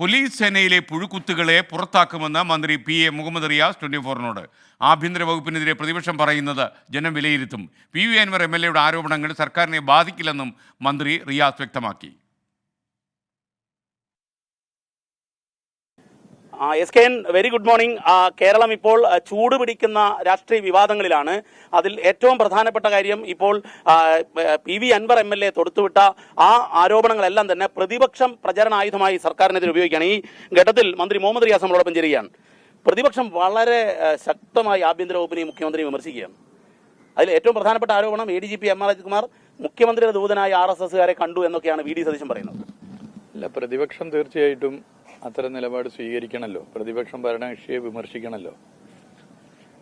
Police സേനയിലെ പുഴുക്കുത്തുകളെ പുറത്താക്കുമെന്ന് മന്ത്രി P A Muhammad Riyas twenty ഫോറിനോട് ആഭ്യന്തര വകുപ്പിനെതിരെ പ്രതിപക്ഷം പറയുന്നത് ജനം വിലയിരുത്തും. P V Anvar M L എയുടെ ആരോപണങ്ങൾ സർക്കാരിനെ ബാധിക്കില്ലെന്നും മന്ത്രി റിയാസ് വ്യക്തമാക്കി. S K N very good morning Keralam ഇപ്പോൾ ചൂട് പിടിക്കുന്ന രാഷ്ട്രീയ വിവാദങ്ങളിലാണ്. അതിൽ ഏറ്റവും പ്രധാനപ്പെട്ട കാര്യം ഇപ്പോൾ P V Anvar M L A തൊടുത്തുവിട്ട ആ ആരോപണങ്ങളെല്ലാം തന്നെ പ്രതിപക്ഷം പ്രചരണായുധമായി സർക്കാരിനെതിരെ ഉപയോഗിക്കുകയാണ്. ഈ ഘട്ടത്തിൽ മന്ത്രി മുഹമ്മദ് റിയാസ് നമ്മളോടൊപ്പം ചേരുകയാണ്. പ്രതിപക്ഷം വളരെ ശക്തമായി ആഭ്യന്തര വകുപ്പിനെയും മുഖ്യമന്ത്രിയും വിമർശിക്കുകയാണ്. അതിൽ ഏറ്റവും പ്രധാനപ്പെട്ട ആരോപണം A D G P M R Ajithkumar മുഖ്യമന്ത്രിയുടെ ദൂതനായ ആർ എസ് എസുകാരെ കണ്ടു എന്നൊക്കെയാണ് വി ഡി സതീശൻ പറയുന്നത്. അല്ല പ്രതിപക്ഷം തീർച്ചയായിട്ടും അത്തരം നിലപാട് സ്വീകരിക്കണമല്ലോ പ്രതിപക്ഷം ഭരണകക്ഷിയെ വിമർശിക്കണമല്ലോ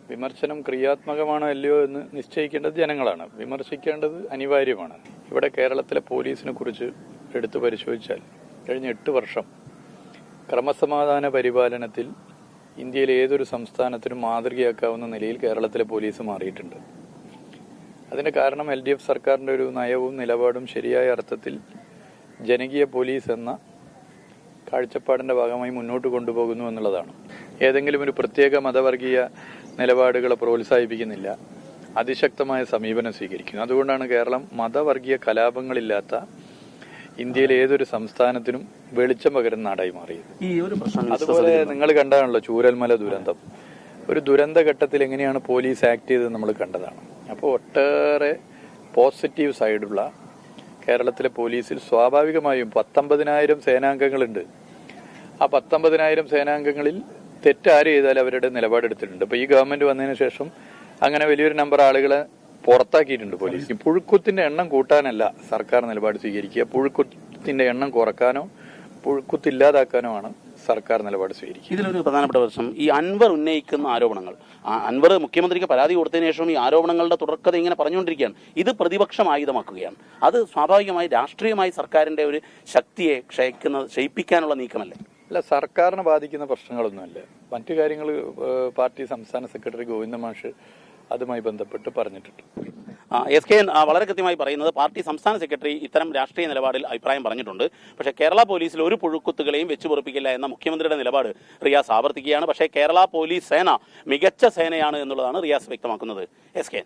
വിമർശനം ക്രിയാത്മകമാണോ അല്ലയോ എന്ന് നിശ്ചയിക്കേണ്ടത് ജനങ്ങളാണ്. വിമർശിക്കേണ്ടത് അനിവാര്യമാണ്. ഇവിടെ കേരളത്തിലെ പോലീസിനെ കുറിച്ച് എടുത്തു പരിശോധിച്ചാൽ കഴിഞ്ഞ എട്ട് വർഷം ക്രമസമാധാന പരിപാലനത്തിൽ ഇന്ത്യയിലെ ഏതൊരു സംസ്ഥാനത്തിനും മാതൃകയാക്കാവുന്ന നിലയിൽ കേരളത്തിലെ പോലീസ് മാറിയിട്ടുണ്ട്. അതിന് കാരണം എൽ ഡി എഫ് സർക്കാരിന്റെ ഒരു നയവും നിലപാടും ശരിയായ അർത്ഥത്തിൽ ജനകീയ പോലീസ് എന്ന കാഴ്ചപ്പാടിന്റെ ഭാഗമായി മുന്നോട്ട് കൊണ്ടുപോകുന്നു എന്നുള്ളതാണ്. ഏതെങ്കിലും ഒരു പ്രത്യേക മതവർഗീയ നിലപാടുകളെ പ്രോത്സാഹിപ്പിക്കുന്നില്ല. അതിശക്തമായ സമീപനം സ്വീകരിക്കുന്നു. അതുകൊണ്ടാണ് കേരളം മതവർഗീയ കലാപങ്ങളില്ലാത്ത ഇന്ത്യയിലെ ഏതൊരു സംസ്ഥാനത്തിനും വെളിച്ചം പകരുന്ന നാടായി മാറിയത്. ഈ ഒരു പ്രശ്നം അതുപോലെ നിങ്ങൾ കണ്ടാണല്ലോ ചൂരൽമല ദുരന്തം. ഒരു ദുരന്ത ഘട്ടത്തിൽ എങ്ങനെയാണ് പോലീസ് ആക്ട് ചെയ്തത് നമ്മൾ കണ്ടതാണ്. അപ്പോൾ ഒട്ടേറെ പോസിറ്റീവ് സൈഡുള്ള കേരളത്തിലെ പോലീസിൽ സ്വാഭാവികമായും പത്തൊമ്പതിനായിരം സേനാംഗങ്ങളുണ്ട്. ആ പത്തൊമ്പതിനായിരം സേനാംഗങ്ങളിൽ തെറ്റാര് ചെയ്താൽ അവരുടെ നിലപാടെടുത്തിട്ടുണ്ട്. അപ്പൊ ഈ ഗവൺമെന്റ് വന്നതിന് ശേഷം അങ്ങനെ വലിയൊരു നമ്പർ ആളുകളെ പുറത്താക്കിയിട്ടുണ്ട് പോലീസ്. പുഴുക്കുത്തിന്റെ എണ്ണം കൂട്ടാനല്ല സർക്കാർ നിലപാട് സ്വീകരിക്കുക. പുഴുക്കുത്തിന്റെ എണ്ണം കുറക്കാനോ പുഴുക്കുത്തില്ലാതാക്കാനോ ആണ് സർക്കാർ നിലപാട് സ്വീകരിക്കും. ഇതിലൊരു പ്രധാനപ്പെട്ട പ്രശ്നം ഈ അൻവർ ഉന്നയിക്കുന്ന ആരോപണങ്ങൾ. അൻവർ മുഖ്യമന്ത്രിക്ക് പരാതി കൊടുത്തതിന് ശേഷം ഈ ആരോപണങ്ങളുടെ തുടർക്കഥ ഇങ്ങനെ പറഞ്ഞുകൊണ്ടിരിക്കുകയാണ്. ഇത് പ്രതിപക്ഷം ആയുധമാക്കുകയാണ്. അത് സ്വാഭാവികമായി രാഷ്ട്രീയമായി സർക്കാരിന്റെ ഒരു ശക്തിയെ ക്ഷയിക്കുന്ന ക്ഷയിപ്പിക്കാനുള്ള നീക്കമല്ലേ? അല്ല സർക്കാരിനെ ബാധിക്കുന്ന പ്രശ്നങ്ങളൊന്നുമല്ല. മറ്റു കാര്യങ്ങൾ പാർട്ടി സംസ്ഥാന സെക്രട്ടറി ഗോവിന്ദ മാഷ് അതുമായി ബന്ധപ്പെട്ട് പറഞ്ഞിട്ടുണ്ട്. എസ് കെ വളരെ കൃത്യമായി പറയുന്നത് പാർട്ടി സംസ്ഥാന സെക്രട്ടറി ഇത്തരം രാഷ്ട്രീയ നിലപാടിൽ അഭിപ്രായം പറഞ്ഞിട്ടുണ്ട്. പക്ഷേ കേരള പോലീസിൽ ഒരു പുഴുക്കുത്തുകളെയും വെച്ചു പൊറപ്പിക്കില്ല എന്ന മുഖ്യമന്ത്രിയുടെ നിലപാട് റിയാസ് ആവർത്തിക്കുകയാണ്. പക്ഷേ കേരള പോലീസ് സേന മികച്ച സേനയാണ് എന്നുള്ളതാണ് റിയാസ് വ്യക്തമാക്കുന്നത്. S K